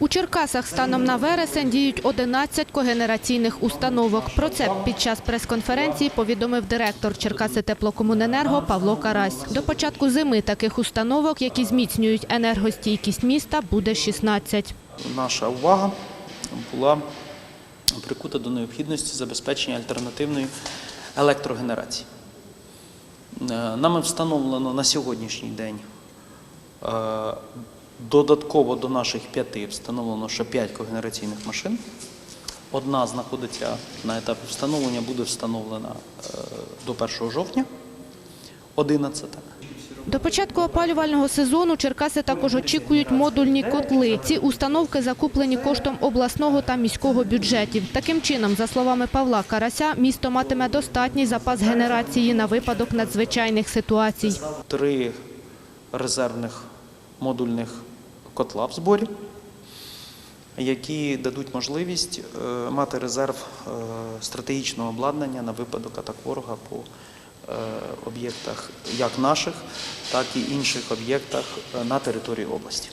У Черкасах станом на вересень діють 11 когенераційних установок. Про це під час прес-конференції повідомив директор Черкаси теплокомуненерго Павло Карась. До початку зими таких установок, які зміцнюють енергостійкість міста, буде 16. наша увага була прикута до необхідності забезпечення альтернативної електрогенерації. Е, Нами встановлено на сьогоднішній день е, додатково до наших п'яти встановлено ще п'ять когенераційних машин. Одна знаходиться на етапі встановлення, буде встановлена е, до 1 жовтня, 11. До початку опалювального сезону Черкаси також очікують модульні котли. Ці установки закуплені коштом обласного та міського бюджетів. Таким чином, за словами Павла Карася, місто матиме достатній запас генерації на випадок надзвичайних ситуацій. три резервних модульних котла в зборі, які дадуть можливість е, мати резерв е, стратегічного обладнання на випадок атак ворога по е, об'єктах як наших, так і інших об'єктах на території області.